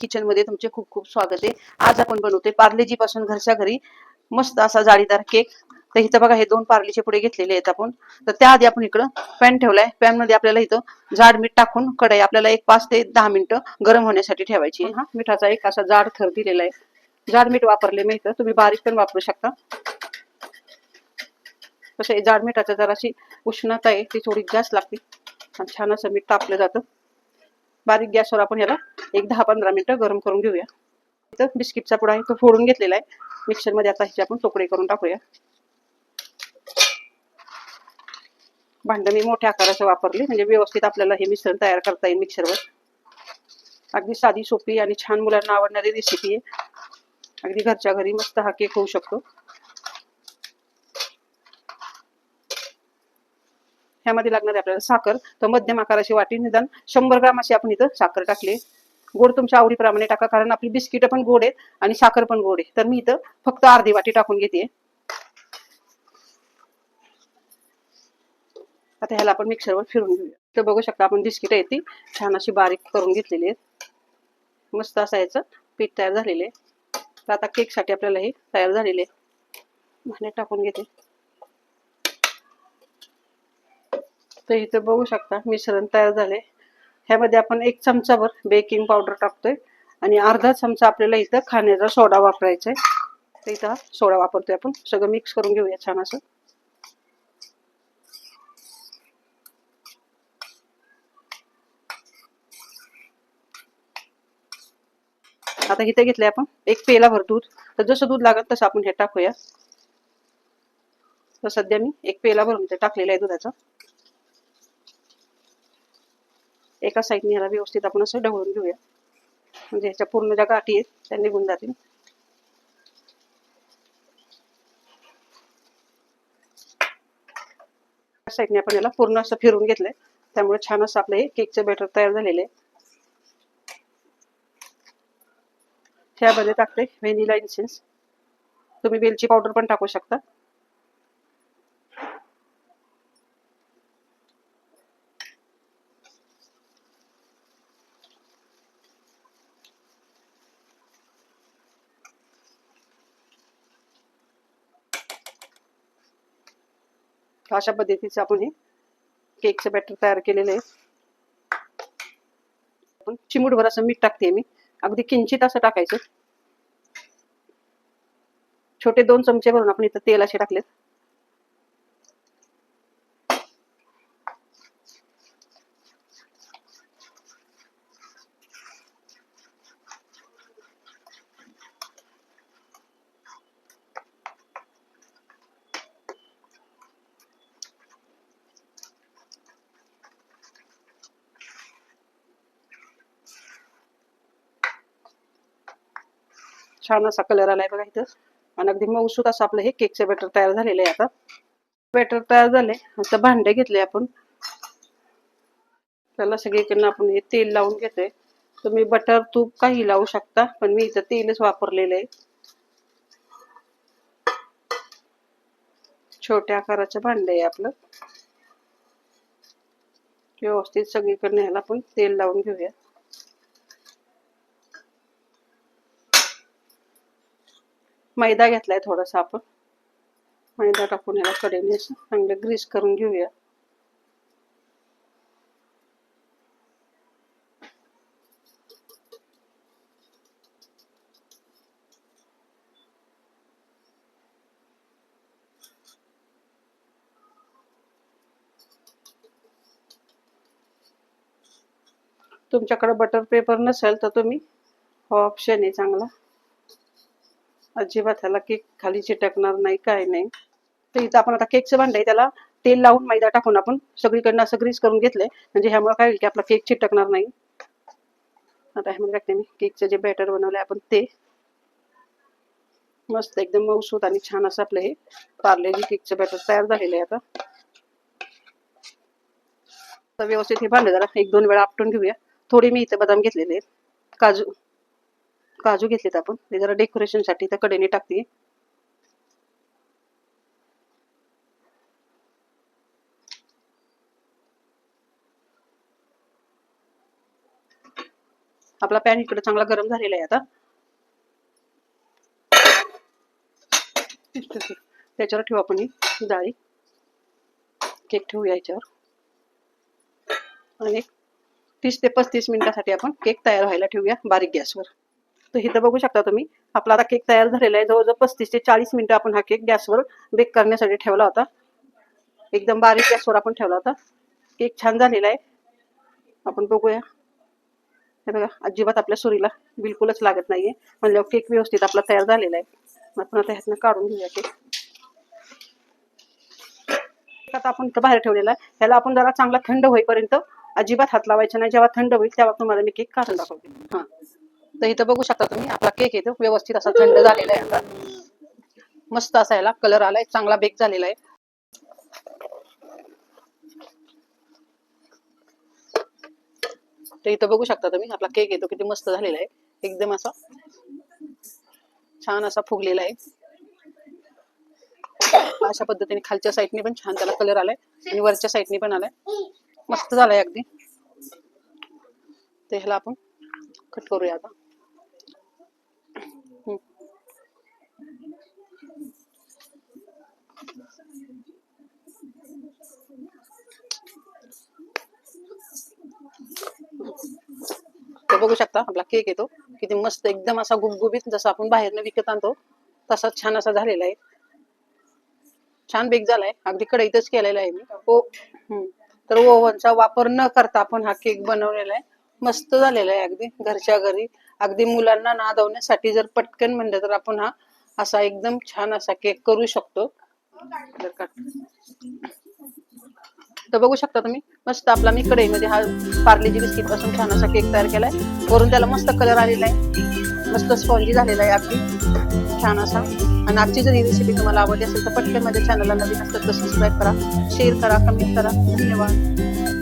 किचनमध्ये तुमचे खूप खूप स्वागत आहे. आज आपण बनवतोय पार्लेजी पासून घरच्या घरी मस्त असा जाळीदार केक. तर इथं बघा हे दोन पार्लेचे पुढे घेतलेले आहेत आपण. तर त्याआधी आपण इकडं पॅन ठेवलाय. पॅनमध्ये आपल्याला इथं जाड मीठ टाकून कढई आपल्याला एक पाच ते दहा मिनिटं गरम होण्यासाठी ठेवायची हा मिठाचा एक असा जाड थर दिलेला आहे. जाड मीठ वापरले मी इथं तुम्ही बारीक पण वापरू शकता. तसे जाड मिठाचा जराशी उष्णता आहे ती थोडी जास्त लागते आणि छान असं मीठ तापलं जातं. बारीक गॅसवर आपण याला एक दहा पंधरा मिनिटं गरम करून घेऊया. इथं बिस्किटचा पुडा आहे तो फोडून घेतलेला आहे. मिक्सरमध्ये आता ह्याचे आपण तुकडे करून टाकूया. भांडं मी मोठ्या आकाराचं वापरले म्हणजे व्यवस्थित आपल्याला हे मिश्रण तयार करता येईल मिक्सरवर. अगदी साधी सोपी आणि छान मुलांना आवडणारी रेसिपी आहे. अगदी घरच्या घरी मस्त हा केक होऊ शकतो. ह्यामध्ये लागणार आपल्याला साखर तर मध्यम आकाराची वाटी निदान शंभर ग्राम अशी आपण इथं साखर टाकली गोड तुमच्या आवडीप्रमाणे टाका कारण आपली बिस्किट पण गोड आहेत आणि साखर पण गोड आहे. तर मी इथं फक्त अर्धी वाटी टाकून घेते. आता ह्याला आपण मिक्सरवर फिरून घेऊया. तर बघू शकता आपण बिस्किट आहे ती. छान अशी बारीक करून घेतलेली आहेत. मस्त असं याचं पीठ तयार झालेले तर आता केकसाठी आपल्याला हे तयार झालेले भांड्यात टाकून घेते. तर इथं बघू शकता मिश्रण तयार झाले ह्यामध्ये आपण एक चमचाभर बेकिंग पावडर टाकतोय. आणि अर्धा चमचा आपल्याला इथं खाण्याचा सोडा वापरायचा आहे तर इथं हा सोडा वापरतोय आपण. सगळं मिक्स करून घेऊया छान असं. आता इथे घेतलंय आपण एक पेला भर दूध. तर जसं दूध लागत तसं आपण हे टाकूया. तर सध्या मी एक पेला भरून ते टाकलेलं आहे दुधाचं. एका साईडने ह्याला व्यवस्थित आपण असं ढवळून घेऊया. म्हणजे ह्याच्या पूर्ण ज्या गाठी आहेत त्या निघून जातील. साईडने आपण याला पूर्ण असं फिरून घेतलंय. त्यामुळे छान असं आपलं हे केकचं बॅटर तयार झालेलं आहे. ह्यामध्ये टाकते व्हेनिला इन्सेन्स. तुम्ही वेलची पावडर पण टाकू शकता. अशा पद्धतीचं आपण हे केकचं बॅटर तयार केलेलं आहे. आपण चिमूटभर असं मीठ टाकते मी. अगदी किंचित असं टाकायचं. छोटे दोन चमचे भरून आपण इथं तेल असे टाकलेत. छान असा कलर आलाय बघा इथं. आणि अगदी मऊसूत असं आपलं हे केकचं बॅटर तयार झालेलं आहे आता. बॅटर तयार झाले. आता भांडे घेतले आपण. त्याला सगळीकडनं आपण हे तेल लावून घेतोय. तुम्ही बटर तूप काही लावू शकता पण मी इथं तेलच वापरलेलं आहे. छोट्या आकाराचं भांडे आहे आपलं. व्यवस्थित सगळीकडनं ह्याला आपण तेल लावून घेऊया मैदा घेतलाय थोडासा आपण. मैदा टाकून याला कडेने असं चांगलं ग्रीस करून घेऊया. तुमच्याकडे बटर पेपर नसेल तर तुम्ही हा ऑप्शन आहे चांगला. अजिबात ह्याला केक खाली चिटकणार नाही काय नाही. तर इथं आपण आता केकचं भांड आहे त्याला तेल लावून मैदा टाकून आपण सगळीकडनं असं ग्रीस करून घेतलंय. म्हणजे ह्यामुळे काय होईल की आपला केक चिटकणार नाही. आता ह्यामध्ये टाकते मी. केकचं जे बॅटर बनवलंय आपण ते. मस्त एकदम मऊसूत आणि छान असं आपलं हे पार्लेजी केकचं बॅटर तयार झालेलं आहे आता. तर व्यवस्थित हे भांडं जरा एक दोन वेळा आपटून घेऊया. थोडे मी इथे बदाम घेतलेले आहेत. काजू. काजू घेतलेत आपण. ते जरा डेकोरेशनसाठी त्या कडेने टाकते. आपला पॅन इकडे चांगला गरम झालेला आहे आता. त्याच्यावर ठेवू आपण ही केक ठेवूया याच्यावर. आणि तीस ते पस्तीस मिनिटासाठी आपण केक तयार व्हायला ठेवूया बारीक गॅसवर. तर इथं बघू शकता तुम्ही. आपला आता केक तयार झालेला आहे. जवळजवळ पस्तीस ते चाळीस मिनिटं आपण हा केक गॅसवर बेक करण्यासाठी ठेवला होता. एकदम बारीक गॅसवर आपण ठेवला होता. केक छान झालेला आहे. आपण बघूया. हे बघा अजिबात आपल्या सुरीला बिलकुलच लागत नाहीये. म्हणल्यावर केक व्यवस्थित आपला तयार झालेला आहे. आपण आता ह्यातनं काढून घेऊया केक आता आपण इथं बाहेर ठेवलेला आहे. ह्याला आपण जरा चांगला थंड होईपर्यंत अजिबात हात लावायचा नाही. जेव्हा थंड होईल तेव्हा तुम्हाला मी केक काढून दाखवते. हा. तर इथं बघू शकता तुम्ही आपला केक येतो व्यवस्थित असा थंड झालेला आहे आता. मस्त असा याला कलर आलाय चांगला बेक झालेला आहे. तर इथं बघू शकता तुम्ही आपला केक येतो किती मस्त झालेला आहे. एकदम असा छान असा फुगलेला आहे. अशा पद्धतीने खालच्या साईडने पण छान त्याला कलर आलाय आणि वरच्या साईडने पण आलाय. मस्त झालाय अगदी. ते ह्याला आपण कट करूया आता हम्म. तर बघू शकता आपला केक येतो. किती मस्त एकदम असा गुबगुबीत जसा आपण बाहेरनं विकत आणतो तसाच छान असा झालेला आहे. छान बेक झालाय. अगदी कढईतच केलेला आहे मी. ओ हम्म. तर ओव्हनचा वापर न करता आपण हा केक बनवलेला आहे. मस्त झालेला आहे अगदी घरच्या घरी. अगदी मुलांना नादवण्यासाठी जर पटकन म्हणलं तर आपण हा असा एकदम छान असा केक करू शकतो. तर बघू शकता तुम्ही मस्त आपला मी कढईमध्ये म्हणजे हा पार्लेजी बिस्किटपासून छान असा केक तयार केलाय. वरून त्याला मस्त कलर आलेला आहे. मस्त स्पॉन्जी झालेला आहे अगदी. छान असा. आणि आजची जर ही रेसिपी तुम्हाला आवडली असेल तर पटकन माझ्या चॅनलला नवीन असतात तर सबस्क्राईब करा शेअर करा कमेंट करा. धन्यवाद.